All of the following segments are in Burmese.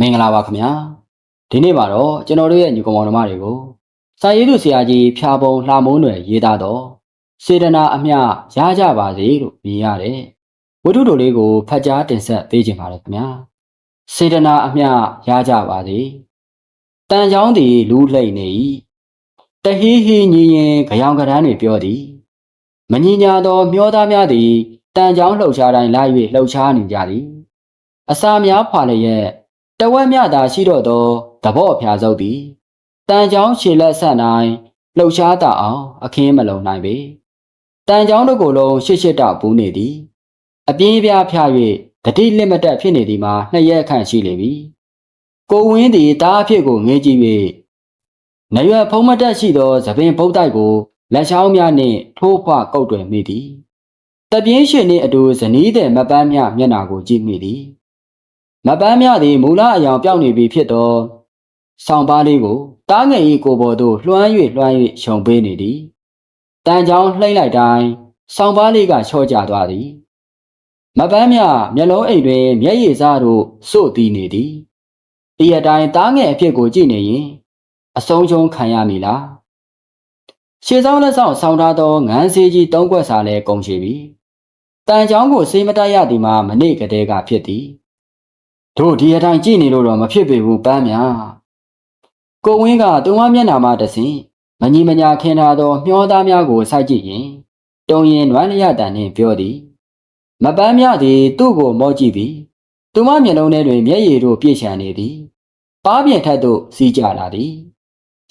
မင်္ဂလာပါခင်ဗျာဒီနေ့မှာတော့ကျွန်တော်တို့ရဲ့ညီကောင်မောင်နှမတွေကိုစာရေးသူဆရာကြီးဖြာပုံလှမုံးတွေရေးသားတော့စေတနာအမျှရကြပါစေလို့မြင်ရတယ်ဝတ္ထုတို့လေးကိုဖတ်ကြားတင်ဆက်ပေးခြင်းပါတယ်ခင်ဗျာစေတနာအမျှရကြပါစေတန်ချောင်းသည်လူလှိမ့်နေ၏တဟီးဟီညီရင်ကြောင်ကရန်းတွေပြောသည်မညီညာသောမျောသားများသည်တန်ချောင်းလှုပ်ရှားတိုင်းလာ၍လှုပ်ရှားနေကြသည်အစာများဖွာလျက် တဝက်မြသာရှိတော့သောသဘောအဖျားစုပ်သည်တန်ချောင်းခြေလက်ဆက်နိုင်လှုပ်ရှားတတ်အောင် အခင်းမလုံနိုင်ပေတန်ချောင်းတို့ကိုယ်လုံးရှစ်ရှစ်တောက်ပူးနေသည်အပြင်းပြားဖျား၍တတိလက်မတက်ဖြစ်နေသည်မှာနှစ်ရက်ခန့်ရှိလေပြီကိုဝင်းသည်တားအဖြစ်ကိုငေးကြည့်၍နရွယ်ဖုံးမတက်ရှိသောသပင်ပုတ်တိုက်ကိုလက်ချောင်းများနှင့်ထိုးဖွားကုတ်တွင်မိသည်တပြင်းရှင်နှင့်အတူဇနီးတဲ့မပန်းမြမျက်နာကိုကြည့်မိသည် မပန်းမြသည်မူလအယောင်ပြောင်းနေပြီဖြစ်သောဆောင်းပါးလေးကိုတားငယ်၏ကိုယ်ပေါ်သို့လွှမ်း၍လွှမ်း၍ရှုံပေးနေသည်တန်ချောင်းလှိမ့်လိုက်တိုင်းဆောင်းပါးလေးကချော့ကျသွားသည်မပန်းမြမျက်လုံးအိမ်တွင် မျက်ရည်စားတို့စို့တီးနေသည်ဒီအတိုင်းတားငယ်အဖြစ်ကိုကြည့်နေရင်အဆုံးချုံခံရမည်လားရှေးဆောင်လက်ဆောင်ဆောင်းထားသောငန်းစေးကြီးသုံးခွက်စာလည်းကုန်ရှိပြီတန်ချောင်းကိုစေးမတက်ရသည်မှာမနေ့ကတည်းကဖြစ်သည် တို့ဒီအတိုင်းကြည့်နေလို့တော့မဖြစ်ပေဘူးပန်းများကိုဝင်းကသူမမျက်နှာမှာတဆင်မညီမညာခင်ထားသောမျောသားများကိုစိုက်ကြည့်ရင်တုံရင်နွမ်းလျတန်နှင့်ပြောသည်မပန်းများသည်သူ့ကိုမော့ကြည့်ပြီးသူမမျက်လုံးထဲတွင်မျက်ရည်တို့ပြည့်ချံနေသည်ပါးပြင်ထက်သို့စီးကြလာသည်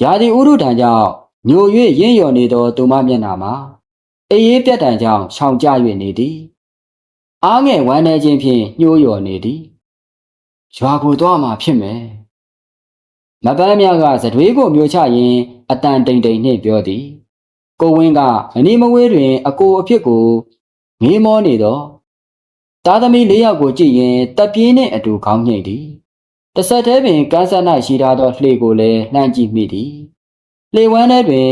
ရာသီဥတုတံကြောင့်ညို၍ရင့်လျော်နေသောသူမမျက်နှာမှာအေးအေးပြတ်တံကြောင့်ခြောင်ကျ၍နေသည် အားငယ်ဝမ်းနေခြင်းဖြင့်ညှိုးလျော်နေသည် ရွာကိုသွားမှာဖြစ်မယ်။မပန်းမြကသတွေးကိုမျိုးချရင်အတန်တိမ်တိမ်နှင့်ပြောသည်။ကိုဝင်းကအနီးမဝေးတွင် အကိုအဖြစ်ကိုငေးမောနေတော့သားသမီးလေးယောက်ကိုကြည့်ရင်တပ်ပြင်းနှင့်အတူခေါင်းညိတ်သည်။တစ်ဆက်တည်းပင်ကန်းဆက်၌ရှိထားသောလှေကိုလည်းလှမ်းကြည့်မိသည်။လှေဝမ်းထဲတွင်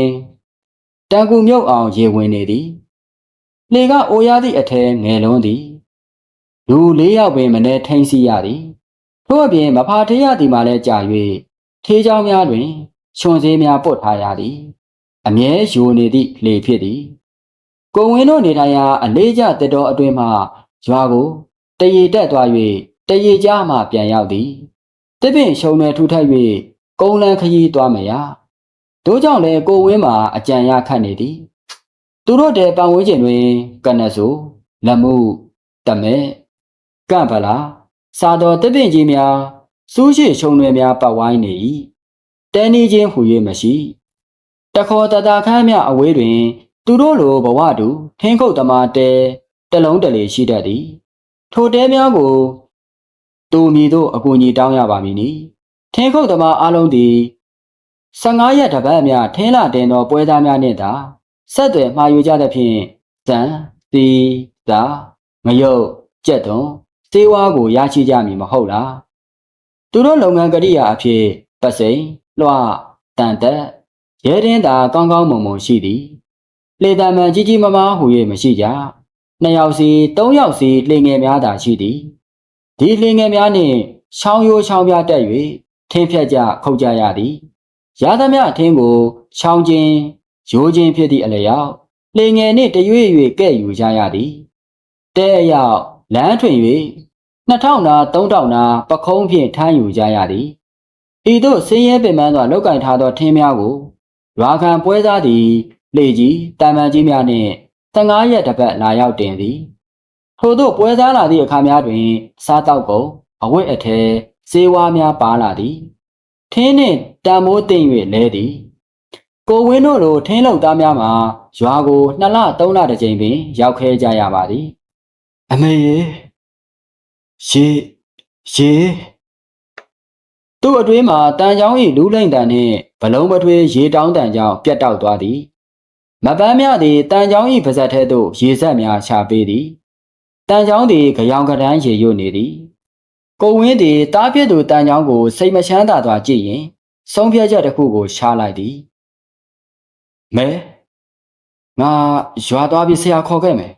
တန်ကူမြုပ်အောင်ရေဝင်နေသည်။လှေကအိုရသည့်အထဲငယ်လုံးသည်။လူလေးယောက်ပင်မနေထိန်စီရသည်။ ထို့အပြင်မဖာထေးရသည်မှလည်းကြာ၍ထေးချောင်းများတွင်ရှင်သေးများပုတ်ထားရသည်အမြဲယိုနေသည့်လေဖြစ်သည်ကိုဝင်းတို့နေထိုင်ရာအလေးကျတက်တော်အတွင်မှရွာကိုတရေတက်သွား၍တရေကြားမှပြန်ရောက်သည်တစ်ပင်ရှုံနယ်ထူထပ်၍ကုန်းလန်းခရီးသွားမရတို့ကြောင့်လည်းကိုဝင်းမှာအကြံရခတ်နေသည်သူတို့တဲ့ပန်ဝန်းကျင်တွင်ကနဆူလက်မှုတမဲကန့်ဗလာ စာတော်တစ်ပင်ကြီးများစူးရှိရှုံတွေများပတ်ဝိုင်းနေ၏တဲနီးချင်းဟူ၍မရှိတခေါ်တတာခမ်းမြအဝေးတွင် သူတို့လိုဘဝတူထင်းခုတ်သမားတဲတလုံးတလေရှိတတ်သည် ထိုတဲများကိုတူမီတို့အကူအညီတောင်းရပါမည်နီထင်းခုတ်သမားအလုံးသည်15ရက်တပတ်အမြထင်းလာတင်သောပွဲသားများနှင့်သာဆက်သွယ်မှာယူကြသဖြင့်ဇံစီသာငရုတ်ကြက်သွန် စေဝါကိုရရှိကြမည်မဟုတ်လားသူတို့လုပ်ငန်းကရိယာအဖြစ်ပစိန်လွှတန်တက်ရဲတင်းသာကောင်းကောင်းမွန်မွန်ရှိသည်လေတံမှန်ကြီးကြီးမားမားဟူ၍မရှိကြနှစ်ယောက်စီသုံးယောက်စီလှေငယ်များသာရှိသည်ဒီလှေငယ်များနှင့်ချောင်းရိုးချောင်းပြတက်၍ထင်းဖြတ်ကြခုတ်ကြရသည်ရသမျှအထင်းကိုချောင်းချင်းရိုးချင်းဖြစ်သည့်အလျောက်လှေငယ်နှင့်တရွေ့၍ကဲ့ယူကြရသည်တဲအရောက်လမ်းထွင်၍ 2000နာ3000နာပခုံးဖြင့်ထမ်းယူကြရသည်ဤသို့ဆင်းရဲပင်ပန်းစွာလောက်ကင်ထားသောထင်းများကိုရွာခံပွဲစားသည်လေကြီးတန်မန်ကြီးများနှင့်15ရက်တစ်ပတ်လာရောက်တင်သည်ထို့သောပွဲစားလာသည့်အခါများတွင် စားတောက်ကုန်အဝတ်အထည်စေဝါများပါလာသည်ထင်းနှင့်တံမိုးသိမ့်၍လဲသည်ကိုဝင်းတို့လိုထင်းလုံသားများမှာရွာကို2လ3လတစ်ကြိမ်ပင်ရောက်ခဲကြရပါသည် အမေရေ ရေရေသူ့အတွင်းမှာတန်ချောင်း၏လူးလိမ့်တန်နှင့်ဘလုံးပထွေးရေတောင်းတန်ကြောင့်ပြတ်တောက်သွားသည်မပန်းမြသည်တန်ချောင်း၏ပါဇက်ထဲသို့ရေဆက်များချပေးသည်တန်ချောင်းသည်ကြောင်ကတန်းရေရွတ်နေသည်ကိုဝင်းသည်တားပြစ်သူတန်ချောင်းကိုစိတ်မချမ်းသာစွာကြည့်ရင်ဆုံးဖြတ်ချက်တစ်ခုကိုရှားလိုက်သည်မဲငါရွာသွားပြီးဆရာခေါ်ခဲ့မယ်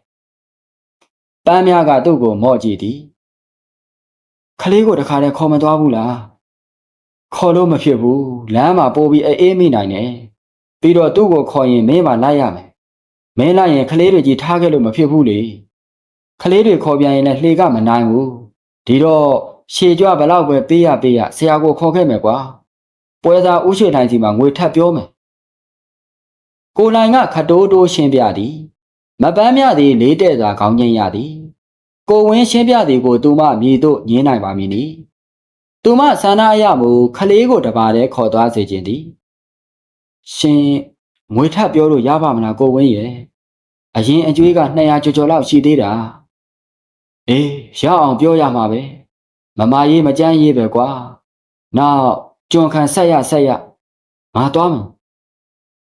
ပန်းမြကသူ့ကိုမော့ကြည့်သည် ခလေးကိုတခါတည်းခေါ်မသွားဘူးလားခေါ်လို့မဖြစ်ဘူးလမ်းမှာပိုးပြီးအေးမိနိုင်တယ်ပြီးတော့သူ့ကိုခေါ်ရင်မင်းမလိုက်ရမယ်မင်းလိုက်ရင်ခလေးတွေကြီးထားခဲ့လို့မဖြစ်ဘူးလေခလေးတွေခေါ်ပြန်ရင်လည်းလှေကမနိုင်ဘူးဒီတော့ရှေကြွဘလောက်ပဲပေးရပေးရဆရာကိုခေါ်ခဲ့မယ်ကွာပွဲသားဥရှိတိုင်းစီမှာငွေထပ်ပြောမယ်ကိုလိုင်ကခတိုးတိုးရှင်းပြသည် မပန်းမြသည်လေးတဲ့စွာခေါင်းငိမ့်ရသည် ကိုဝင်းရှင်းပြသည်ကိုသူမမြည်တို့ညင်းနိုင်ပါမည်နီသူမဆန္ဒအရမူခလေးကိုတပါးတည်းခေါ်သွားစေခြင်းသည်ရှင်ငွေထပ်ပြောလို့ရပါမလားကိုဝင်းရဲ့အရင်အကျွေးက200ကျော်ကျော်လောက်ရှိသေးတာအေးရအောင်ပြောရမှာပဲမမရေးမကြမ်းရေးပဲကွာနောက်ကြွန်ခံဆက်ရဆက်ရငါသွားမယ်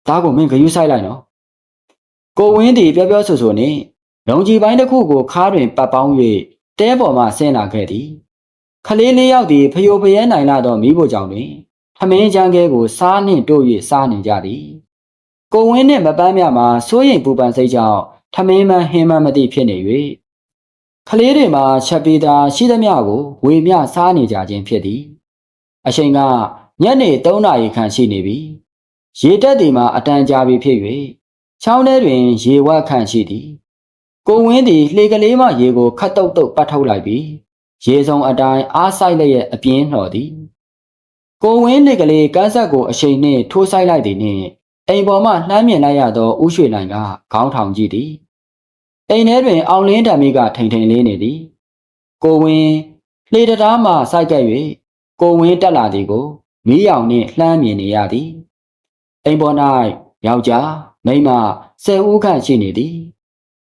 ဒါကိုမင်းဂယုဆိုင်လိုက်နော်ကိုဝင်းဒီပြောပြောဆိုဆိုနဲ့ လုံကြီးပိုင်းတစ်ခုကိုခါးတွင်ပတ်ပေါင်း၍တဲပေါ်မှဆင်းလာခဲ့သည်ခလေးလေးယောက်သည်ဖျို့ဖျဲနိုင်လာသောမိဖို့ကြောင့်တွင်ထမင်းချမ်းကဲကိုစားနှင့်တို့၍စားနေကြသည်ကိုဝင်းနှင့်မပန်းမြမှာစိုးရိမ်ပူပန်စိတ်ကြောင့်ထမင်းမှဟင်းမှမသိဖြစ်နေ၍ခလေးတွေမှာချက်ပေးသာရှိသမျှကိုဝေမျှစားနေကြခြင်းဖြစ်သည် အချိန်ကညနေ3နာရီခန့်ရှိနေပြီရေတက်သည်မှာအတန်ကြာပြီဖြစ်၍ချောင်းထဲတွင် ရေဝက်ခန့်ရှိသည် ကိုဝင်းသည်လှေကလေးမှရေကိုခတ်တုတ်တုတ်ပတ်ထုတ်လိုက်ပြီးရေစုံအတိုင်းအားဆိုင်လျက်အပြင်းနှော်သည်ကိုဝင်းလှေကလေးကန်းဆက်ကိုအရှိန်နှင့်ထိုးဆိုင်လိုက်သည်နှင့်အိမ်ပေါ်မှလှမ်းမြင်လိုက်ရသောဥရွှေလိုင်ကခေါင်းထောင်ကြည့်သည်အိမ်ထဲတွင် အောင်လင်းဓာမိကထိန်ထိန်လေးနေသည်ကိုဝင်းလှေတရားမှစိုက်ကပ်၍ကိုဝင်းတက်လာသည်ကိုမီးရောင်နှင့်လှမ်းမြင်နေရသည်အိမ်ပေါ်၌ယောက်ျားမိန်းမဆယ်ဦးခန့်ရှိနေသည်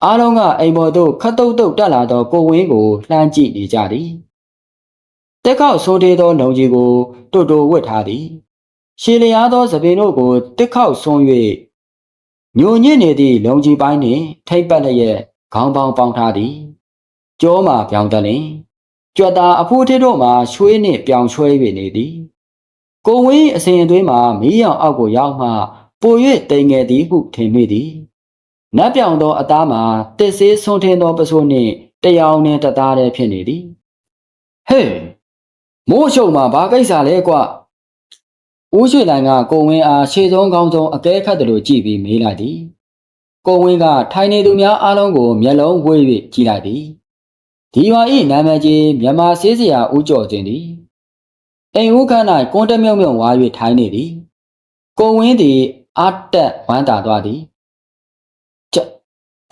အားလုံးကအိမ်ပေါ်သို့ခတ်တုတ်တုတ်တက်လာသောကိုဝင်းကိုလှမ်းကြည့်နေကြသည်တက်ခောက်ဆိုးသေးသောလုံကြီးကိုတိုးတိုးဝတ်ထားသည်ရှည်လျားသောသပင်တို့ကိုတက်ခောက်ဆွန်း၍ညိုညစ်နေသည့်လုံကြီးပိုင်းနှင့်ထိပ်ပတ်လျက်ခေါင်းပေါင်းပေါင်းထားသည်ကြောမှပြောင်းတလင်ကြွက်သားအဖိုးထေးတို့မှရွှေးနှင့်ပြောင်ချွဲ၍နေသည်ကိုဝင်းအစဉ်အသွေးမှာမီးရောင်အောက်ကိုရောက်မှပို၍တိမ်ငယ်သည်ဟုထင်မိသည် နတ်ပြောင်သောအသားမှာတစ်ဆေးဆွန်းထင်းသောပစိုးနှင့်တယောင်နှင့်တသားတည်းဖြစ်နေသည်ဟဲ့မိုးရှုံမှာဘာကိစ္စလဲကွဦးရွှေလိုင်ကကိုဝင်းအားခြေစုံကောင်းဆုံးအကဲခတ်တယ်လို့ကြည့်ပြီးမေးလိုက်သည်ကိုဝင်းကထိုင်နေသူများအားလုံးကိုမျက်လုံးဝှေ့၍ကြည့်လိုက်သည်ဒီရွာ၏နာမည်ကြီးမြန်မာဆေးစရာဦးကျော်ခြင်းသည်အိမ်ဦးခန်း၌ကွန်းတမြုံမြုံဝါ၍ထိုင်နေသည်ကိုဝင်းသည်အာတက်ဝမ်းသာသွားသည်ကျ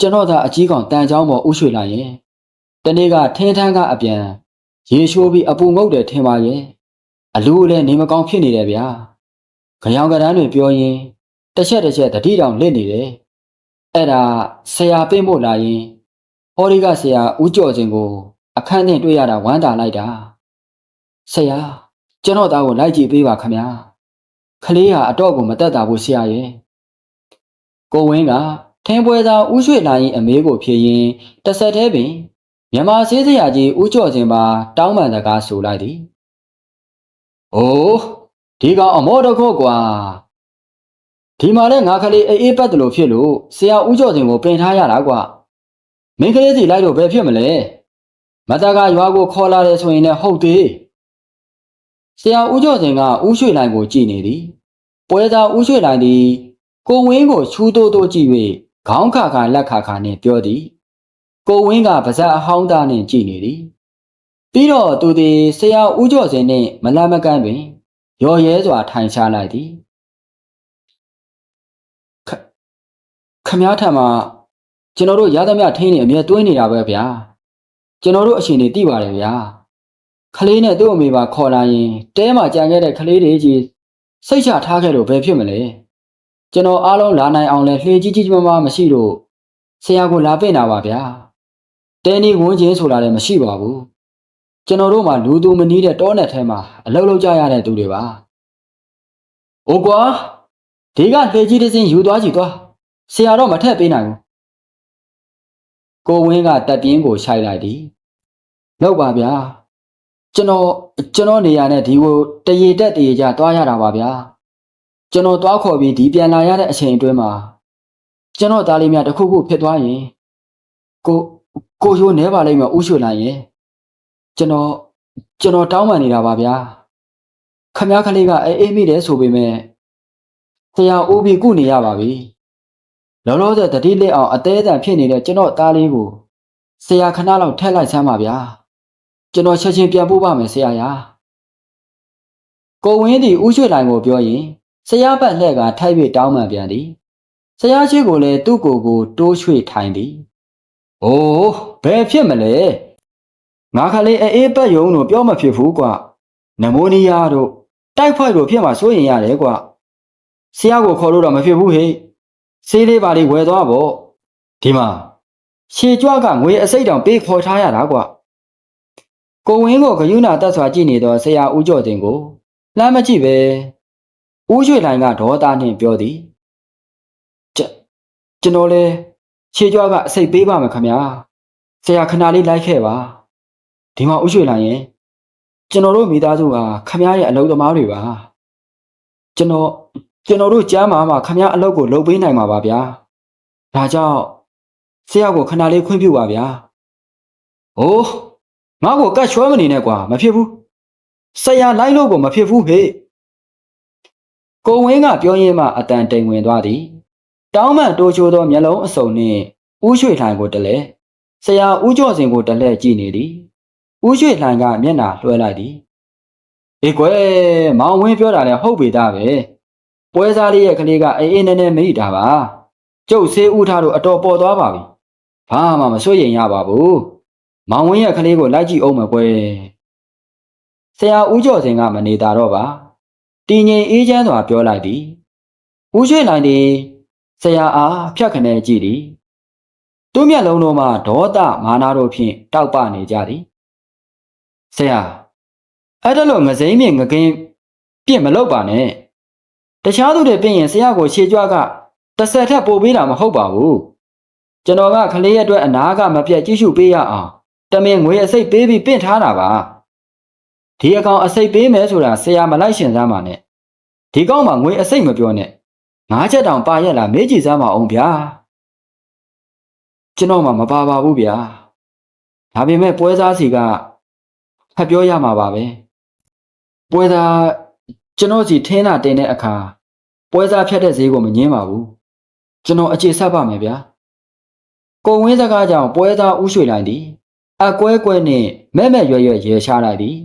ကျွန်တော်သာအကြီးကောင်တန်ချောင်းပေါ်ဥရွှေလာရင်တနေ့ကထင်းထန်းကအပြန်ရေရှိုးပြီးအပူငုတ်တယ်ထင်ပါရဲ့အလူလည်းနေမကောင်းဖြစ်နေတယ်ဗျာကြောင်ကရန်းတွေပြောရင်တစ်ချက်တစ်ချက်တတိတောင်လစ်နေတယ်အဲ့ဒါဆရာပင့်ဖို့လာရင်ဟောဒီကဆရာဦးကျော်စင်ကို အခန်းထဲတွေ့ရတာဝမ်းသာလိုက်တာဆရာကျွန်တော်သားကိုလိုက်ကြည့်ပေးပါခမညာခလေးဟာအတော့ကိုမတက်တာဘူးဆရာရဲ့ကိုဝင်းက ထင်းပွဲသားဥရွှေလာရင်အမေးကိုဖြေရင်တစ်ဆက်တည်းပင်မြမဆေးစရာကြီးဥကျော်စင်ပါတောင်းပန်စကားဆိုလိုက်သည်။အိုးဒီကောင်အမောတခုတ်ကွာဒီမှာလဲငါကလေးအေးအေးပတ်တယ်လို့ဖြစ်လို့ဆရာဥကျော်စင်ကိုပင်ထားရတာကွာမင်းကလေးစီလိုက်လို့ဘယ်ဖြစ်မလဲမတကရွာကိုခေါ်လာတယ်ဆိုရင်လည်းဟုတ်သေးဆရာဦးကျော်စင်ကဦးရွှေလိုင်ကိုကြည်နေသည်ပွဲသားဦးရွှေလိုင်သည်ကိုဝင်းကိုချူးတိုးတိုးကြည့်၍ ခေါင်းခါခါလက်ခါခါနှင့်ပြောသည် ကိုဝင်းကပါဇက်အဟောင်းသားနှင့်ကြည်နေသည် ပြီးတော့သူသည်ဆရာဦးကျော်စင်နှင့်မလမကန်းတွင်ရော်ရဲစွာထိုင်ချလိုက်သည်ခခမားထံမှာကျွန်တော်တို့ရသမျှထင်းနေအမြဲတွင်းနေတာပဲဗျာကျွန်တော်တို့အရှင်နေသိပါတယ်ဗျာခလေးနဲ့သူ့အမေပါခေါ်လာရင်တဲမှာကြံခဲ့တဲ့ခလေးတွေကြီးစိတ်ချထားခဲ့လို့ဘယ်ဖြစ်မလဲ ကျွန်တော်အားလုံးလာနိုင်အောင်လဲလှေကြီးကြီးမမမရှိလို့ဆရာကိုလာပင့်တာပါဗျာတဲနီဝန်းကျင်ဆိုတာလည်းမရှိပါဘူးကျွန်တော်တို့မှလူသူမနီးတဲ့တောနယ်ထဲမှာအလုပ်လုပ်ကြရတဲ့သူတွေပါ။အိုကွာဒီကလှေကြီးတစ်စင်းယူသွားကြည့်သွားဆရာတော့မထက်ပေးနိုင်ဘူး။ကိုဝင်းကတက်ပြင်းကိုရှိုက်လိုက်သည်။လောက်ပါဗျာ။ကျွန်တော်ကျွန်တော်နေရာနဲ့ဒီကိုတရေတက်တရေကြသွားရတာပါဗျာ။ ကျွန်တော်သွားခေါ်ပြီးဒီပြန်လာရတဲ့အချိန်အတွင်းမှာကျွန်တော်သားလေးများတစ်ခုခုဖြစ်သွားရင်ကိုကိုရိုးနေပါလိမ့်မယ်ဥရွှေလိုက်ရင်ကျွန်တော်ကျွန်တော်တောင်းပန်နေတာပါဗျာခမည်းကလေးကအေးအေးမိတယ်ဆိုပေမဲ့ဆရာအိုးပြီးကုနေရပါပြီလောလောဆယ်တတိလက်အောင်အသေးအတန်ဖြစ်နေတဲ့ကျွန်တော်သားလေးကိုဆရာခဏလောက်ထည့်လိုက်စမ်းပါဗျာကျွန်တော်ချက်ချင်းပြန်ပို့ပါမယ်ဆရာရာကိုဝင်းသည်ဥရွှေလိုင်ကိုပြောရင် ဆရာဘက်လှဲ့ကထိုက်ပြီးတောင်းပန်ပြန်သည်ဆရာရှိကိုလည်းသူ့ကိုယ်ကို တိုးရွှေ့ထိုင်သည်အိုးဘယ်ဖြစ်မလဲငါခလေးအေးအေးပတ်ယုံတို့ပြောမဖြစ်ဘူးကွာနမိုးနီးယားတို့တိုက်ဖိုက်တို့ဖြစ်မှာစိုးရင်ရတယ်ကွာဆရာကိုခေါ်လို့တော့မဖြစ်ဘူးဟေ့ဆေးလေးပါလေးဝယ်သွားပေါ့ဒီမှာရှေကြွကငွေအစိတ်တောင်ပေးခေါ်ထားရတာကွာကိုဝင်းကိုဂယုဏတက်စွာကြည့်နေတော့ဆရာဦးကျော်တင်ကိုလှမ်းမကြည့်ပဲ ဦးရွှေလိုင်ကဒေါသနှင့်ပြောသည်ကျကျွန်တော်လဲရှေကြွကအစိတ်ပေးပါမယ်ခမညာဆရာခဏလေးလိုက်ခဲ့ပါဒီမှာဦးရွှေလိုင်ရင်ကျွန်တော်တို့မိသားစုဟာခမရဲ့အလုပ်သမားတွေပါကျွန်တော်ကျွန်တော်တို့ကြားမှာမှခမအလုပ်ကိုလုပ်ပေးနိုင်မှာပါဗျာဒါကြောင့်ဆရာကိုခဏလေးခွင့်ပြုပါဗျာဟိုးငါ့ကိုကတ်ချွဲမနေနဲ့ကွာမဖြစ်ဘူးဆရာလိုက်လို့ကိုမဖြစ်ဘူးဟေ့ ကိုဝင်းကပြောရင်းမှအတန်တိမ်ဝင်သွားသည်တောင်းမှန်တိုးချိုးသောမျက်လုံးအစုံနှင့်ဥရွှေထိုင်ကိုတလဲဆရာဥကျော်စင်ကိုတလဲကြည့်နေသည်ဥရွှေလှိုင်ကမျက်နှာလွှဲလိုက်သည်အေးကွယ်မောင်ဝင်းပြောတာလည်းဟုတ်ပေသားပဲပွဲစားလေးရဲ့ကလေးကအေးအေးနဲနဲမိတာပါကျုပ်ဆေးဥထားတို့အတော်ပေါ်သွားပါပြီဘာမှမဆွရင်ရပါဘူးမောင်ဝင်းရဲ့ကလေးကိုလိုက်ကြည့်အောင်မယ်ကွယ်ဆရာဦးကျော်စင်ကမနေတာတော့ပါ တည်ငြိမ်အေးချမ်းစွာပြောလိုက်သည်ဦးရွှေလိုင်သည်ဆရာအားဖြတ်ခနဲကြည့်သည်သူ့မျက်လုံးတော်မှာဒေါသမာနာတို့ဖြင့်တောက်ပနေကြသည်ဆရာအဲ့ဒါလို့ငစိမ့်မြင့်ငကင်းပြင့်မလုပ်ပါနဲ့တခြားသူတွေပြင်ရင်ဆရာကိုရှေကြွကတစ်ဆက်ထက်ပို့ပေးတာမဟုတ်ပါဘူးကျွန်တော်ကကလေးရဲ့အတွက်အနာကမပြတ်ကြည့်ရှုပေးရအောင်တမင်ငွေအစိတ်ပေးပြီးပင့်ထားတာပါ ဒီအကောင်အစိတ်ပေးမယ်ဆိုတာဆရာမလိုက်ရှင်စမ်းပါနဲ့ဒီကောင်မှငွေအစိတ်မပြောနဲ့ငါးချက်တောင်ပါရက်လာမေးကြည့်စမ်းပါအောင်ဗျာကျွန်တော်မှမပါပါဘူးဗျာဒါပေမဲ့ပွဲစားစီကဖတ်ပြောရမှာပါပဲပွဲစားကျွန်တော်စီထင်းတာတင်တဲ့အခါပွဲစားဖြတ်တဲ့ဈေးကိုမငင်းပါဘူးကျွန်တော်အခြေဆက်ပါမယ်ဗျာကိုဝင်းစကားကြောင့်ပွဲသားဥရွှေလိုက်သည်အကွဲကွဲနှင့်မဲ့မဲ့ရွရွရေရှားလိုက်သည်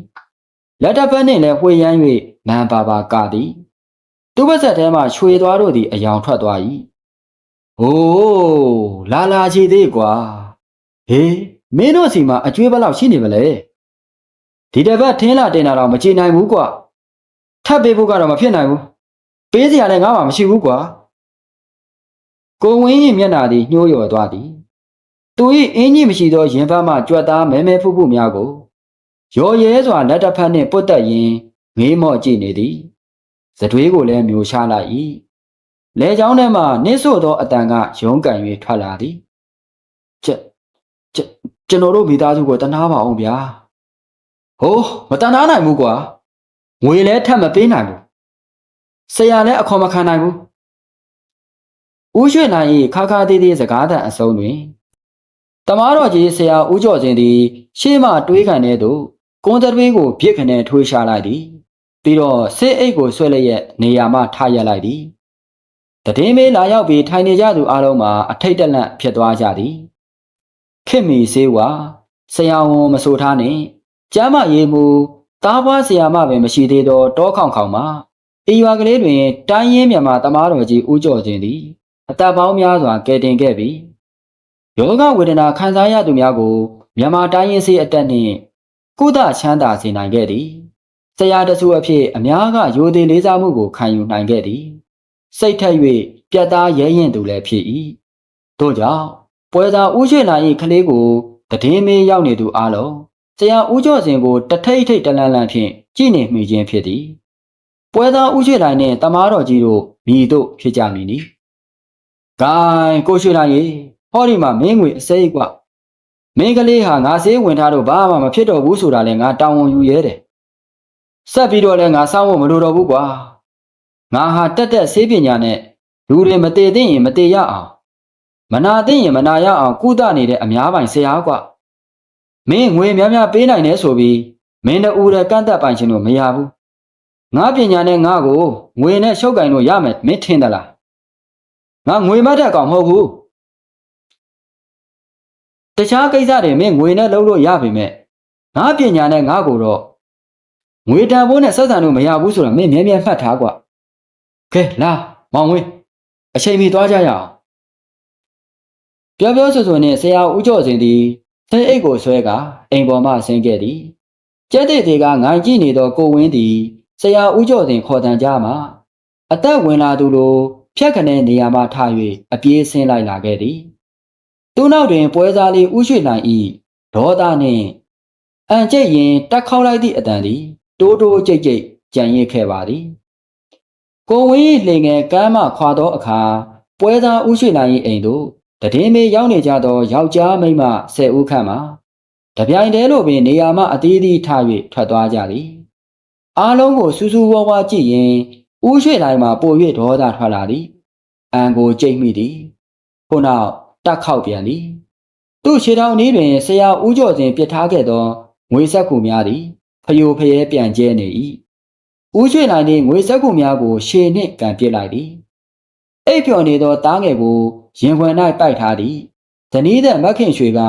လက်တစ်ဖက်နှင့်လည်းဝှေ့ရမ်း၍မန်ပါပါကသည်သူ့ပါဆက်ထဲမှရွှေသွားတို့သည်အယောင်ထွက်သွား၏ဟိုးလာလာချီသေးကွာဟေးမင်းတို့စီမှာအကျွေးဘယ်လောက်ရှိနေမလဲဒီတစ်ပတ်ထင်းလာတင်တာတော့မချေနိုင်ဘူးကွာထပ်ပေးဖို့ကတော့မဖြစ်နိုင်ဘူးပေးစရာလည်းငါမှမရှိဘူးကွာကိုဝင်းရင်မျက်နာသည်ညှိုးလျော်သွားသည်သူ၏အင်းကြီးမရှိသောရင်ဖတ်မှကြွက်သားမဲမဲဖုတ်ဖုတ်များကို ရော်ရဲစွာလက်တစ်ဖက်နှင့်ပုတ်တက်ရင်းငေးမော့ကြည့်နေသည်စတွေးကိုလည်းမျိုးရှားလိုက်၏လဲချောင်းထဲမှနင်းဆို့သောအတန်ကရုံးကန်၍ထွက်လာသည်ချက်ချက်ကျွန်တော်တို့မိသားစုကိုတနာပါအောင်ဗျာဟိုးမတနာနိုင်ဘူးကွာငွေလည်းထပ်မပေးနိုင်ဘူးဆရာလည်းအခေါ်မခံနိုင်ဘူးဦးရွှေနိုင်၏ခါခါသေးသေးစကားသံအစုံတွင်တမားတော်ကြီးဆရာဦးကျော်စင်သည်ရှေ့မှတွေးခံတဲ့သို့ ကွန်တတွေးကိုပြစ်ခနဲထွေးရှာလိုက်သည်ပြီးတော့ဆေးအိတ်ကိုဆွဲလျက်နေရာမှထားရလိုက်သည်တည်င်းမေးလာရောက်ပြီးထိုင်နေကြသူအလုံးမှာအထိတ်တလန့်ဖြစ်သွားကြသည်ခင်မီဆေးဝါဆရာဝန်မဆိုထားနဲ့ကျမ်းမရေးမှုတားပွားဆရာမပင်မရှိသေးသောတောခေါင်ခေါင်မှာအီရွာကလေးတွင်တိုင်းရင်းမြန်မာတမားတော်ကြီးဦးကျော်ခြင်းသည်အသက်ပေါင်းများစွာကယ်တင်ခဲ့ပြီးယောဂဝေဒနာခံစားရသူများကိုမြန်မာတိုင်းရင်းစေးအတက်နှင့် ကုသချမ်းသာစေနိုင်ခဲ့သည်ဆရာတဆူအဖြစ်အများကယိုသေးလေးစားမှုကိုခံယူနိုင်ခဲ့သည်စိတ်ထက်၍ပြတ်သားရဲရင်သူလည်းဖြစ်၏ထို့ကြောင့်ပွဲသားဦးရွှေနိုင်၏ကလေးကိုတည်င်းမေးရောက်နေသူအလုံးဆရာဦးကျော်စင်ကိုတထိတ်ထိတ်တလန့်လန့်ဖြင့်ကြည်နေမိခြင်းဖြစ်သည်ပွဲသားဦးရွှေနိုင်နှင့်တမားတော်ကြီးတို့မိတို့ဖြစ်ကြမည်နီ။ဂိုင်းကိုရွှေနိုင်ဟောဒီမှာမင်းငွေအစိမ့်ကွ မင်းကလေးဟာငါဆေးဝင်ထားတော့ဘာမှမဖြစ်တော့ဘူးဆိုတာလည်းငါတောင်းဝန်ယူရဲတယ်ဆက်ပြီးတော့လည်းငါစောင့်ဖို့မလိုတော့ဘူးကွာငါဟာတက်တက်ဆေးပညာနဲ့လူတွေမတည်သိရင်မတည်ရအောင်မနာသိရင်မနာရအောင်ကုသနေတဲ့အများပိုင်ဆရာကွာမင်းငွေများများပေးနိုင်တယ်ဆိုပြီးမင်းတို့ဦးတဲ့ကန့်သက်ပိုင်ရှင်တို့မရဘူးငါပညာနဲ့ငါကိုငွေနဲ့ရှုပ်ကင်လို့ရမယ်မင်းထင်သလားငါငွေမတ်တဲ့ကောင်မဟုတ်ဘူး တခြားကိစ္စတွေမင်းငွေနဲ့လုပ်လို့ရပါမယ်ငါပညာနဲ့ငါကိုတော့ငွေတန်ဖိုးနဲ့ဆက်ဆံလို့မရဘူးဆိုတော့မင်းမြဲမြဲမှတ်ထားကွာကဲလာမောင်ဝင်းအချိန်မီသွားကြရအောင်ပြောပြောဆိုဆိုနဲ့ဆရာဦးကျော်စင်သည်ဆဲအိတ်ကိုဆွဲကအိမ်ပေါ်မှဆင်းခဲ့သည်ကျက်တဲ့တွေကငိုင်ကြည့်နေသောကိုဝင်းသည်ဆရာဦးကျော်စင်ခေါ်တန်ကြမှာအသက်ဝင်လာသူလိုဖြတ်ခနဲ့နေရာမှထား၍အပြေးဆင်းလိုက်လာခဲ့သည် သူနောက်တွင် ပွဲစားလေးဥရွှေနိုင်၏ဒေါသနှင့်အန်ကျိတ်ရင်တက်ခေါက်လိုက်သည့်အတန်သည်တိုးတိုးကြိတ်ကြိတ်ကြံရစ်ခဲ့ပါသည်ကိုဝင်း၏လှင်ငယ်ကမ်းမှခွာသောအခါပွဲသားဥရွှေနိုင်၏အိမ်သို့တည်င်းမေရောက်နေကြသောယောက်ျားမိန်းမဆယ်ဦးခန့်မှာတပြိုင်တည်းလိုပင်နေရာမှအသေးသေးထား၍ထွက်သွားကြသည်အားလုံးကိုစူးစူးဝါးဝါကြည့်ရင်ဥရွှေနိုင်မှာပို၍ဒေါသထွက်လာသည်အန်ကိုကြိတ်မိသည် ခုနောက် တက်ခောက်ပြန်သည်သူ့ခြေထောက်နည်းတွင်ဆရာဦးကျော်စဉ်ပြစ်ထားခဲ့သောငွေဆက်ကူများသည်ဖယိုဖယဲပြန်ကျဲနေ၏ဦးရွှေနိုင်သည်ငွေဆက်ကူများကိုရှေနှင့်ကန်ပစ်လိုက်သည်အိပ်ပျော်နေသောတားငယ်ကိုရင်ခွင်၌ပိုက်ထားသည်ဇနီးတဲ့မခင်ရွှေက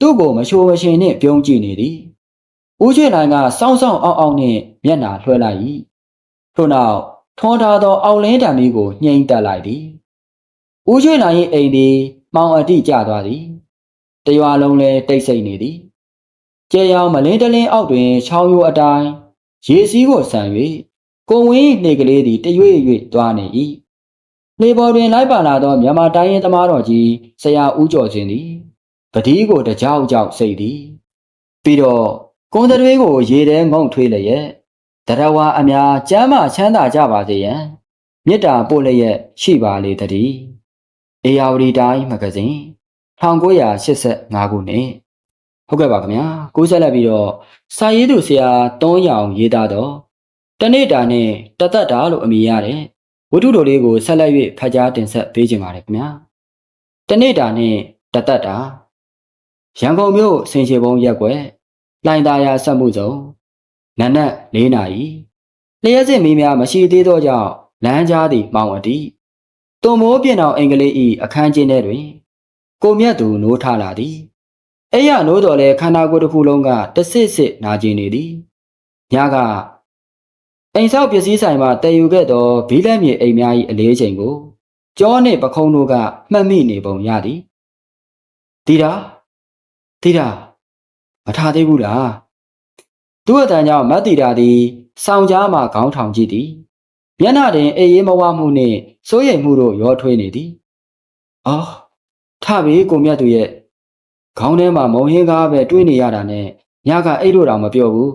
သူ့ကိုမချိုမရှင်နှင့်ပြုံးကြည့်နေသည်ဦးရွှေနိုင်ကစောင်းစောင်းအောင်အောင်နှင့်မျက်နှာလွှဲလိုက်၏ထို့နောက်ထွန်းထားသောအောင်လင်းတံမီကိုညှိမ့်တက်လိုက်သည်ဦးရွှေနိုင်၏အိမ်သည် မှောင်အတိကျသွားသည်တရွာလုံးလည်းတိတ်ဆိတ်နေသည်ကျဲရောင်မလင်းတလင်းအောက်တွင်ချောင်းရိုးအတိုင်းရေစည်းကိုဆန်၍ကိုဝင်းနှေကလေးသည်တရွေ့ရွေ့သွားနေ၏လေပေါ်တွင်လိုက်ပါလာသောမြန်မာတိုင်းရင်းသမားတော်ကြီးဆရာဦးကျော်ခြင်းသည်ပတိကိုတကြောက်ကြောက်စိတ်သည်ပြီးတော့ကွန်သွေးကိုရေထဲငုံထွေးလျက်တရဝါအများကျမ်းမာချမ်းသာကြပါစေရန်မေတ္တာပို့လျက်ရှိပါလေတည်း အေယာဝတီတိုင်းမဂဇင်း1985ခုနှစ်ဟုတ်ကဲ့ပါခင်ဗျာကိုးဆက်လက်ပြီးတော့စာရေးသူဆရာတွန်းရောင်ရေးသားတော့တနေ့တာနဲ့တသက်တာလို့အမည်ရတဲ့ဝတ္ထုတော်လေးကိုဆက်လက်၍ဖတ်ကြားတင်ဆက်ပေးခြင်းပါတယ်ခင်ဗျာတနေ့တာနဲ့တသက်တာရန်ကုန်မြို့ဆင်ချေဘုံရက်ွယ်လိုင်သာယာဆက်မှုစုံနနက်၄နာရီလျှက်စစ်မီးများမရှိသေးသောကြောင့်လမ်းကြားသည်မောင်အတီ တုံမိုးပြင်တော်အင်္ဂလိပ်၏အခန်းကျင်းထဲတွင် ကိုမြတ်သူနိုးထလာသည်အဲ့ရနိုးတော်လဲခန္ဓာကိုယ်တစ်ခုလုံးကတဆစ်စစ်နာကျင်နေသည်ညကအိမ်ဆောက်ပစ္စည်းဆိုင်မှတည်ယူခဲ့သောဘီလက်မြေအိမ်များ၏အလေးချိန်ကိုကျောနှင့်ပခုံးတို့ကမှတ်မိနေပုံရသည်တီတာတီတာမထားသေးဘူးလားသူ့အတန်ကြောင့်မတ်တီတာသည်စောင်းကြားမှခေါင်းထောင်ကြည့်သည်မျက်နှာတွင်အေးရေးမဝမှုနှင့် စိုးရိမ်မှုတို့ရောထွေးနေသည်အော်ထပြီကိုမြတ်သူရဲ့ခေါင်းထဲမှာမုံဟင်းကားပဲတွေးနေရတာနဲ့ညကအိတ်လို့တောင်မပြောဘူး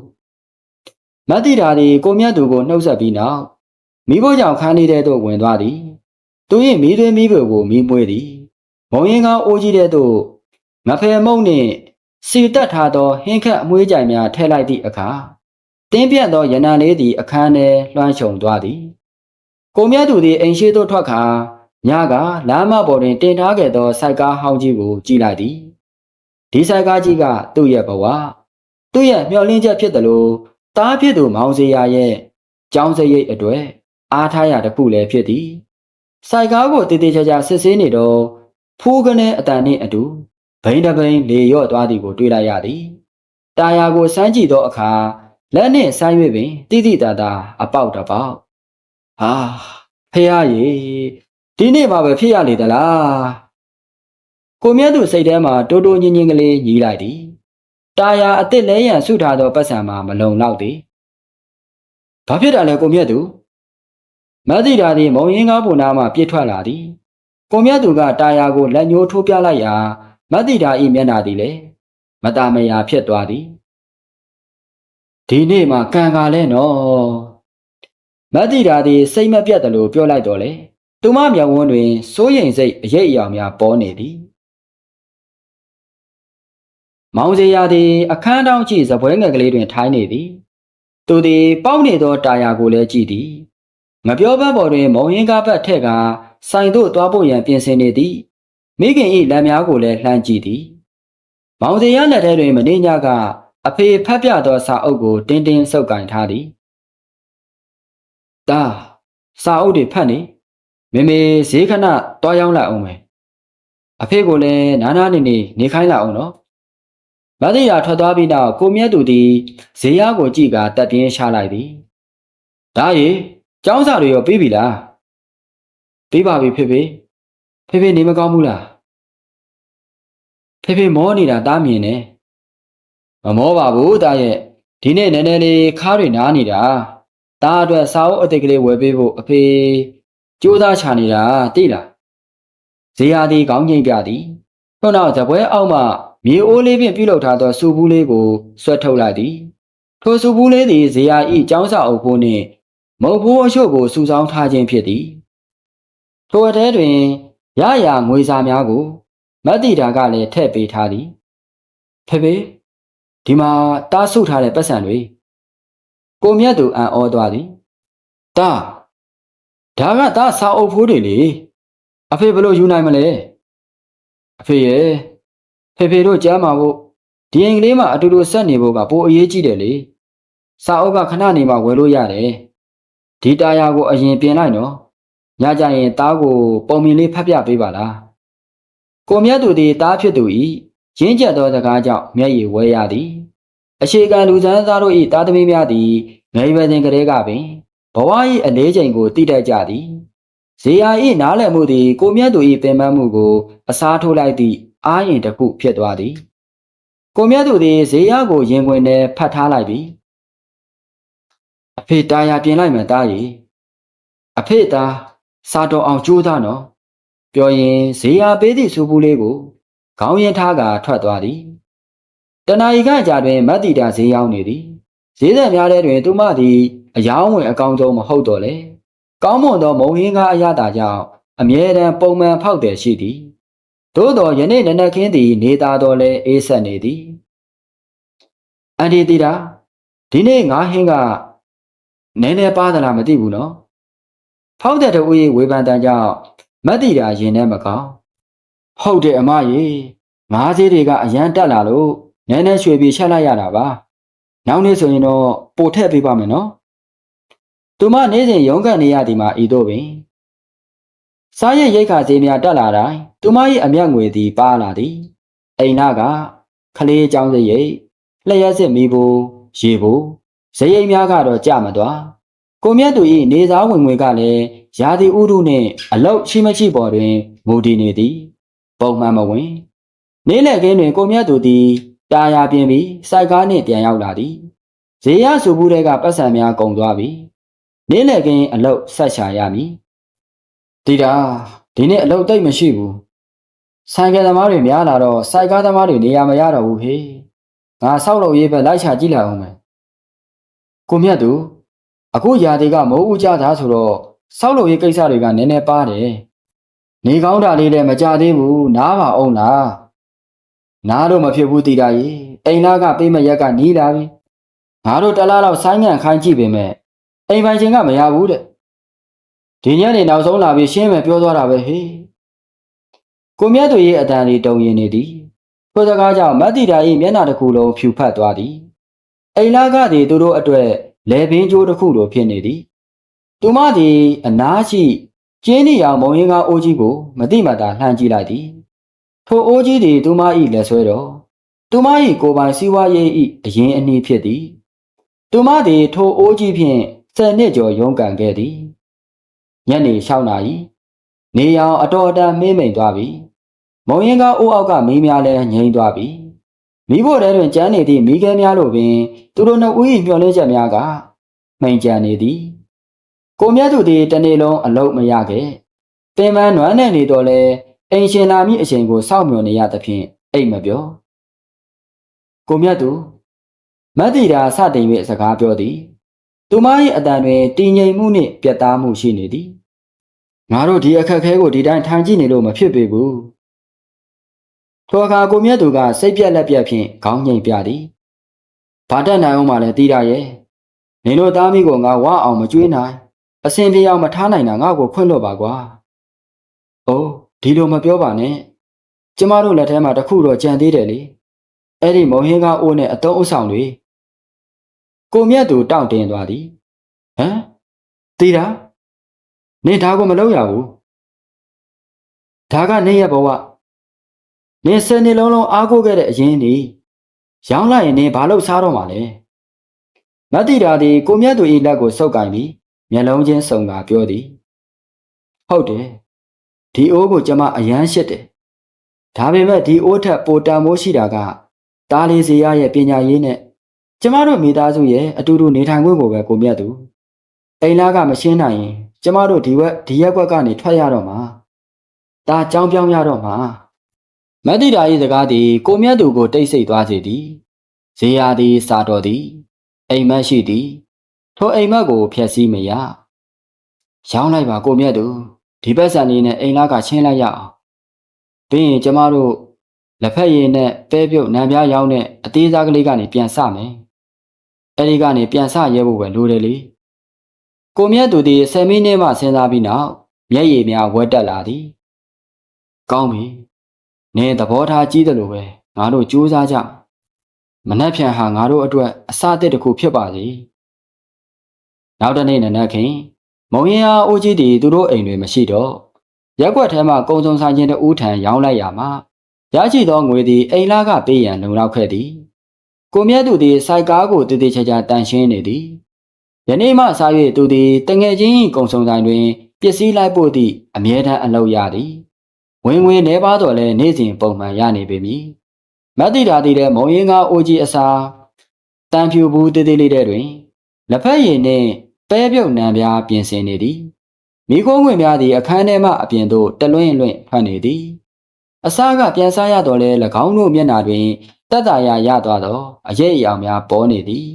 မတ်တီတာသည်ကိုမြတ်သူကိုနှုတ်ဆက်ပြီးနောက်မိဖို့ကြောင့်ခန်းလေးထဲသို့ဝင်သွားသည်သူ၏မိသွေးမိဖို့ကိုမိမွေးသည်မုံရင်ကောင်းအိုးကြီးတဲ့သို့ငဖယ်မုံနှင့်စီတက်ထားသောဟင်းခတ်အမွှေးကြိုင်များထည့်လိုက်သည့်အခါတင်းပြတ်သောရနံလေးသည်အခန်းထဲလွှမ်းခြုံသွားသည် ကိုမြတ်သူသည်အိမ်ရှိသို့ထွက်ခါညကလမ်းမပေါ်တွင်တင်ထားခဲ့သောစိုက်ကားဟောင်းကြီးကိုကြည့်လိုက်သည်ဒီစိုက်ကားကြီးကသူ့ရဲ့ဘဝသူ့ရဲ့မျှော်လင့်ချက်ဖြစ်တယ်လို့တားဖြစ်သူမောင်စရာရဲ့ကြောင်းစရိတ်အတွေ့အားထားရတစ်ခုလည်းဖြစ်သည်စိုက်ကားကိုတည်တည်ချာချာစစ်ဆေးနေတော့ဖိုးကနေအတန်နှင့်အတူဘိန်းတဘိန်းလေရော့သွားသည်ကိုတွေ့လိုက်ရသည်တာယာကိုစမ်းကြည့်သောအခါလက်နှင့်ဆိုင်း၍ပင်တိတိတသာအပေါက်တပေါက် ဟာဖះရေဒီနေ့မှပဲဖြစ်ရလေသလားကိုမြတ်သူစိတ်ထဲမှာတိုးတိုးညင်ညင်ကလေးညီးလိုက်သည်တာယာအစ်စ်လဲရန်ဆုထားသောပတ်စံမှာမလုံလောက်သည်ဘာဖြစ်တာလဲကိုမြတ်သူမသိတာသည်မုံရင်းကားပုံနာမှပြစ်ထွက်လာသည်ကိုမြတ်သူကတာယာကိုလက်ညှိုးထိုးပြလိုက်ရာမသိတာဤမျက်နာသည်လည်းမตาမယာဖြစ်သွားသည်ဒီနေ့မှကံကာလဲနော် မသိတာသည်စိတ်မပြတ်တယ်လို့ပြောလိုက်တော့လေသူမမျက်ဝန်းတွင်စိုးရိမ်စိတ်အရေးအယောင်များပေါ်နေသည်မောင်စရာသည်အခန်းတောင်းကြည့်ဇပွဲငယ်ကလေးတွင်ထိုင်းနေသည်သူသည်ပေါက်နေသောတာယာကိုလည်းကြည့်သည်မပြောဘက်ပေါ်တွင်မုံရင်ကားဘက်ထက်ကဆိုင်သို့သွားဖို့ရန်ပြင်ဆင်နေသည်မိခင်၏လက်များကိုလည်းလှမ်းကြည့်သည်မောင်စရာလက်ထဲတွင်မင်းညကအအဖေဖတ်ပြသောစာအုပ်ကိုတင်းတင်းဆုပ်ကင်ထားသည်။ ဒါစာအုပ်တွေဖတ်နေမေမေဈေးခဏတွားရောက်လိုက်အောင်မယ်။အဖေကလည်းနားနားနေနေနေခိုင်းလာအောင်နော်။မသိတာထွက်သွားပြီးနောက်ကိုမြတ်သူသည်ဈေးရကိုကြည့်ကတက်ပြင်းရှာလိုက်သည်။ဒါရီကျောင်းစာတွေရောပြီးပြီလား။ပြီးပါပြီဖေဖေ။ဖေဖေနေမကောင်းဘူးလား။ဖေဖေမောနေတာတားမြင်နေ။မမောပါဘူးတာရဲ့ဒီနေ့နည်းနည်းလေးခါးတွေနားနေတာ။ တားအတွက်စာအုပ်အသစ်ကလေးဝယ်ပေးဖို့အဖေကြိုးစားချနေတာသိလား။ဇေယျသည်ခေါင်းငိမ့်ပြသည်။ထို့နောက်ဇပွဲအောက်မှမြေအိုးလေးဖြင့်ပြုလုပ်ထားသောစူဘူးလေးကိုဆွဲထုတ်လိုက်သည်။ထိုစူဘူးလေးသည်ဇေယျ၏ကျောင်းစာအုပ်ဖိုးနှင့်မုတ်ဖိုးအချို့ကိုစုဆောင်းထားခြင်းဖြစ်သည်။ထိုအထဲတွင်ရရငွေစာများကိုမတ်တီတာကလည်းထည့်ပေးထားသည်။ဖေဖေဒီမှာတားဆုထားတဲ့ပတ်စံတွေ ကိုမြတ်သူအံ့ဩသွားသည်။တာဒါကတားစာအုပ်ဖိုးတွေလေအဖေဘယ်လိုယူနိုင်မလဲ။အဖေရဲ့ဖေဖေတို့ကြားမှာဖို့ဒီအိမ်ကလေးမှာအတူတူဆက်နေဖို့ကပိုအရေးကြီးတယ်လေ။စာအုပ်ကခဏနေမှဝယ်လို့ရတယ်။ဒီတာယာကိုအရင်ပြင်လိုက်နော်။ညကြရင်တားကိုပုံမြင်လေးဖတ်ပြပေးပါလား။ကိုမြတ်သူသည်တားဖြစ်သူ၏ရင်းကျက်သောစကားကြောင့်မျက်ရည်ဝဲရသည်။ အရှိကလူစန်းသားတို့၏တားသမီးများသည်ငယ်ရွယ်စဉ်ကတည်းကပင်ဘဝ၏အလေးချိန်ကိုတည်တတ်ကြသည်။ဇေယျ၏နားလည်မှုသည်ကိုမြတ်သူ၏ပင်ပန်းမှုကို အစားထိုးလိုက်သည့်အားရင်တစ်ခုဖြစ်သွားသည်။ကိုမြတ်သူသည်ဇေယျကိုရင်ခွင်ထဲဖတ်ထားလိုက်ပြီ။အဖေတာယာပြင်လိုက်မယ်တားကြီး။အဖေသားစာတော်အောင်ကြိုးစားနော်။ပြောရင်ဇေယျပေးသည့်စူပူလေးကိုခေါင်းရင်ထားကထွက်သွားသည်။ တဏှာဤကကြာတွင်မတ်တီတာဈေးရောက်နေသည်။ဈေးသက်များတဲ့တွင် သူမသည်အယောင်းဝင်အကောင်ဆုံးမဟုတ်တော့လေ။ကောင်းမွန်သောမုံဟင်းကားအရသာကြောင့်အမြဲတမ်းပုံမှန်ဖောက်တယ်ရှိသည်။သို့တော်ယနေ့နနက်ခင်းသည်နေသားတော်လဲအေးဆက်နေသည်။အန်ဒီတီတာဒီနေ့ငါဟင်းကနည်းနည်းပါသလားမသိဘူးနော်။ဖောက်တဲ့တူ၏ဝေဖန်တန်ကြောင့်မတ်တီတာရင်ထဲမကောင်းဟုတ်တယ်အမရေငါးသေးတွေကအရန်တက်လာလို့ နည်းနည်းရွှေပြီးချက်လိုက်ရတာပါနောက်နေ့ဆိုရင်တော့ပိုထက်ပေးပါမယ်နော်သူမနေ့စဉ်ရုံးကန်နေရဒီမှာဤတို့ပင်စားရရိတ်ခါဈေးများတက်လာတိုင်းသူမ၏အမျက်ငွေသည်ပါလာသည်အိမ်နာကခလေးအကြောင်းစရိတ်လျှက်စစ်မီဘူးရေဘူးဇရိတ်များကတော့ကြမသွားကိုမြတ်သူ၏နေစားဝင်ငွေကလည်းရာသီဥတုနှင့်အလောက်ရှိမရှိပေါ်တွင်မူတည်နေသည်ပုံမှန်မဝင် နေလက်ကင်းတွင်ကိုမြတ်သူသည် တာယာပြင်းပြီးစိုက်ကားနှင့်ပြန်ရောက်လာသည်ဈေးရဆိုဘူးတဲ့ကပတ်စံများကုန်သွားပြီနေ့လည်ခင်းအလုတ်ဆက်ချရမည်ဒီတာဒီနေ့အလုတ်တိတ်မရှိဘူးဆိုင်ကယ်သမားတွေများလာတော့စိုက်ကားသမားတွေနေရာမရတော့ဘူးဟေးငါဆောက်လုပ်ရေးပဲလိုက်ချကြည့်လိုက်အောင်မယ်ကိုမြတ်သူအခုຢာတွေကမိုးဦးကြတာဆိုတော့ဆောက်လုပ်ရေးကိစ္စတွေကနည်းနည်းပါတယ်နေကောင်းတာလေးလည်းမကြသေးဘူးနားပါအောင်လား နားတော့မဖြစ်ဘူးတီတာကြီးအိမ်သားကပေးမရက်ကနီးလာပြီငါတို့တလားလောက်ဆိုင်းငံ့ခိုင်းကြည့်ပေမဲ့အိမ်ပိုင်ရှင်ကမရဘူးတဲ့ဒီညနေနောက်ဆုံးလာပြီးရှင်းမယ်ပြောသွားတာပဲဟေးကိုမြတ်သူရဲ့အတန်လေးတုံရင်နေသည်ထိုစကားကြောင့်မတ်တီတာ၏မျက်နှာတစ်ခုလုံးဖြူဖတ်သွားသည်အိမ်သားကသည်သူတို့အတွက်လဲပင်ကျိုးတစ်ခုလိုဖြစ်နေသည်သူမသည်အနားရှိကျင်းနေအောင်မုံရင်ကားအိုးကြီးကိုမတိမတာလှမ်းကြည့်လိုက်သည် ထိုအိုးကြီးသည်သူမ၏လက်ဆွဲတော်သူမ၏ကိုယ်ပိုင်စီးပွားရေး၏အရင်အနည်းဖြစ်သည်သူမသည်ထိုအိုးကြီးဖြင့်ဆယ်နှစ်ကျော်ရုန်းကန်ခဲ့သည်ညနေ6နာရီနေရောင်အတော်အတန်မင်းမိန်သွားပြီမုံရင်ကားအိုးအောက်ကမီးများလည်းငြိမ်းသွားပြီမိဖို့တဲတွင်ကျန်းနေသည့်မိခဲများလိုပင်သူတို့နှစ်ဦး၏မျှော်လင့်ချက်များကမှိန်ကြံနေသည်ကိုမြတ်သူသည်တနေ့လုံးအလုံးမရခဲ့ပင်ပန်းနွမ်းနယ်နေတော့လဲ အိမ်ရှင်လာမည့်အချိန်ကိုစောင့်မျှော်နေရသဖြင့်အိတ်မပြောကိုမြတ်သူမတ်တီတာစတင်၍စကားပြောသည်သူမ၏အတန်တွင်တည်ငြိမ်မှုနှင့်ပြတ်သားမှုရှိနေသည်ငါတို့ဒီအခက်ခဲကိုဒီတိုင်းထိုင်ကြည့်နေလို့မဖြစ်ပေဘူးထိုအခါကိုမြတ်သူကစိတ်ပြက်လက်ပြက်ဖြင့်ခေါင်းငိမ်ပြသည်ဘာတက်နိုင်အောင်မလဲတီးရရဲ့နင်တို့သားမိကိုငါဝအောင်မကြွေးနိုင်အစင်ပြေအောင်မထားနိုင်တာငါ့ကိုခွင့်လွတ်ပါကွာ။အိုး ဒီလိုမပြောပါနဲ့။ကျမတို့လက်ထဲမှာတခုတော့ကြံသေးတယ်လေအဲ့ဒီမုံဟင်းကားအိုးနဲ့အတုံးအဆောင်တွေကိုမြတ်သူတောင့်တင်းသွားသည်ဟမ်တီးတာနေဒါကိုမလုပ်ရဘူးဒါကနေရဘဝနေစနေလုံးလုံးအားကိုးခဲ့တဲ့အရင်ဒီရောင်းလိုက်ရင်နေဘာလို့စားတော့မှာလဲမတ်တီတာသည်ကိုမြတ်သူ၏လက်ကိုဆုပ်ကင်ပြီးမျက်လုံးချင်းစုံကပြောသည်ဟုတ်တယ် ဒီအိုးကိုကျမအယမ်းရှစ်တယ်ဒါပေမဲ့ဒီအိုးထက်ပိုတန်မိုးရှိတာကတားလေးစီရရဲ့ပညာရေးနဲ့ကျမတို့မိသားစုရဲ့အတူတူနေထိုင်ခွင့်ကိုပဲကိုမြတ်သူအိမ်လားကမရှင်းနိုင်ရင်ကျမတို့ဒီဝက်ဒီရက်ကွက်ကနေထွက်ရတော့မှာဒါကြောင်းပြောင်းရတော့မှာမတ်တီတာ၏စကားသည်ကိုမြတ်သူကိုတိတ်ဆိတ်သွားစေသည်ဇေယျသည်စာတော်သည် အိမ်မက်ရှိသည်ထိုအိမ်မက်ကိုဖျက်ဆီးမရရောင်းလိုက်ပါကိုမြတ်သူ ဒီဘက်ဆန်လေးနဲ့အိမ်လားကချင်းလိုက်ရအောင်ပြီးရင်ကျမတို့လက်ဖက်ရည်နဲ့ပဲပြုတ်နံပြားရောင်းတဲ့အသေးစားကလေးကနေပြန်ဆမယ်အဲဒီကနေပြန်ဆရဲဖို့ပဲလိုတယ်လေကိုမြတ်သူသည်10မိနစ်မှစဉ်းစားပြီးနောက်မျက်ရည်များဝက်တက်လာသည်ကောင်းပြီနင်းသဘောထားကြီးတယ်လို့ပဲငါတို့ကြိုးစားကြမနှက်ဖြန်ဟာငါတို့အတွက်အစအသစ်တစ်ခုဖြစ်ပါစေနောက်တစ်နေ့နနက်ခင် မုံရင်အားအိုးကြီးတီသူတို့အိမ်တွေမရှိတော့ရက်ွက်ထဲမှာကုံစုံဆိုင်ခြင်းတဦးထံရောင်းလိုက်ရမှာရရှိသောငွေသည်အိမ်လာကပေးရန်လုံလောက်ခဲ့သည်ကိုမြတ်သူသည်စိုက်ကားကိုတည်တည်ချာချာတန်ရှင်းနေသည်ယနေ့မှစား၍သူသည်တငယ်ချင်းကုံစုံဆိုင်တွင်ပစ္စည်းလိုက်ပို့သည့်အမြဲတမ်းအလုပ်ရသည်ဝင်ဝင်နေပါတော့လဲနေ့စဉ်ပုံမှန်ရနေပေမည်မတ်တိတာတည်တဲ့မုံရင်ကားအိုကြီးအစာတန်ဖြူဘူးတည်တည်လေးတဲ့တွင်လက်ဖက်ရည်နှင့် ပဲပြုတ်နံပြားပြင်ဆင်နေသည်မိခိုးငွေများသည်အခန်းထဲမှအပြင်သို့တလွင့်လွင့်ထွက်နေသည်အစားကပြန်စားရတော့လဲ၎င်းတို့မျက်နာတွင်တက်တာရရသွားသောအရေးအယောင်များပေါ်နေသည်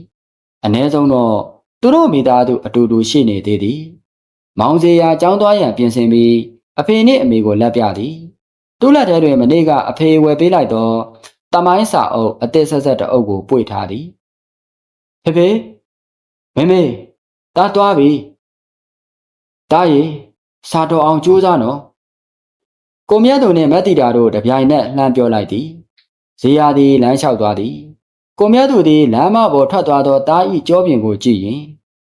အ ਨੇ ဆုံးတော့သူတို့မိသားစုအတူတူရှိနေသေးသည်မောင်စေရာចောင်းသွားရန်ပြင်ဆင်ပြီးအဖေနှင့်အမေကိုလက်ပြသည်သူ့လက်ထဲတွင်မနေ့ကအဖေဝယ်ပေးလိုက်သောတမိုင်းစာအုပ်အသက်ဆက်ဆက်တအုပ်ကိုပွေထားသည်ဖေဖေမေမေ တားသွားပြီတားရီစာတော်အောင်ကြိုးစားနော်ကိုမြတ်သူနှင့်မတ်တီတာတို့တပြိုင်နက်လှမ်းပြောလိုက်သည်ဇေယျသည်လမ်းလျှောက်သွားသည်ကိုမြတ်သူသည်လမ်းမပေါ်ထွက်သွားသောတားဤကြောပြင်ကိုကြည့်ရင်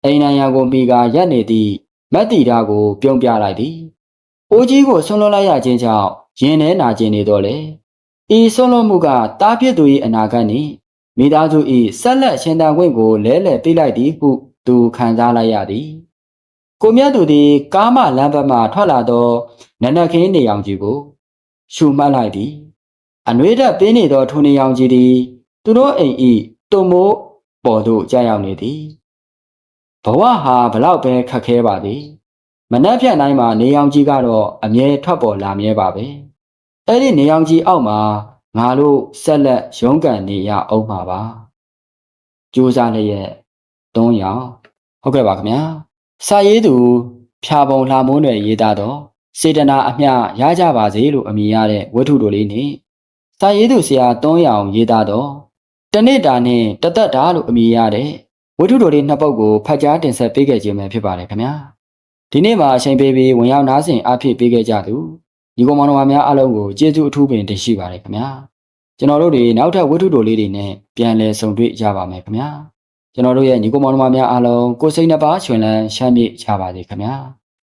အိမ်နိုင်ရန်ကိုမိကာရက်နေသည့်မတ်တီတာကို ပြုံးပြလိုက်သည်အိုးကြီးကိုဆွန့်လွတ်လိုက်ရခြင်းကြောင့်ရင်ထဲနာကျင်နေတော့လေဤဆွန့်လွတ်မှုကတားဖြစ်သူ၏အနာဂတ်နှင့်မိသားစု၏ဆက်လက်ရှင်သန်ခွင့်ကိုလဲလှယ်ပေးလိုက်သည်ဟု သူခံစားလိုက်ရသည်ကိုမြတ်သူသည် ကားမလမ်းဘက်မှထွက်လာသောနနက်ခင်းနေအောင်ကြီးကိုရှုမှတ်လိုက်သည်အနှွေးတက်ပင်းနေသောထိုနေအောင်ကြီးသည် သူတို့အိမ်ဤတုံမိုးပေါ်သို့ကြာရောက်နေသည်ဘဝဟာဘလောက်ပဲခက်ခဲပါသည်မနှက်ဖြန်တိုင်းမှာနေအောင်ကြီးကတော့အမြဲထွက်ပေါ်လာမြဲပါပဲအဲ့ဒီနေအောင်ကြီးအောက်မှာငါတို့ဆက်လက်ရုန်းကန်နေရအောင်ပါပါကြိုးစားလျက်၃ရောင် ဟုတ်ကဲ့ပါခင်ဗျာစာရေးသူ ဖြာပုံလှမိုးတွေရေးသားတော့စေတနာအမျှရကြပါစေလို့အမည်ရတဲ့ဝတ္ထုတို့လေးနဲ့စာရေးသူဆရာ၃ရောင်ရေးသားတော့တနေ့တာနဲ့တသက်တာလို့အမည်ရတဲ့ဝတ္ထုတော်လေးနှစ်ပုဒ်ကိုဖတ်ကြားတင်ဆက်ပေးခဲ့ခြင်းပဲဖြစ်ပါတယ်ခင်ဗျာဒီနေ့မှာအချိန်ပေးပြီးဝင်ရောက်နားဆင်အားဖြည့်ပေးခဲ့ကြသူညီကောင်မောင်နှမများအားလုံးကိုကျေးဇူးအထူးပင်တင်ရှိပါတယ်ခင်ဗျာကျွန်တော်တို့တွေနောက်ထပ်ဝတ္ထုတော်လေးတွေနဲ့ပြန်လည်ဆုံတွေ့ကြပါမယ်ခင်ဗျာ ကျွန်တော်တို့ရဲ့ညီကောင်မောင်နှမများအားလုံးကိုစိတ်နှပါရှင်လန်းရှမ်းမြေ့ကြပါစေခင်ဗျာ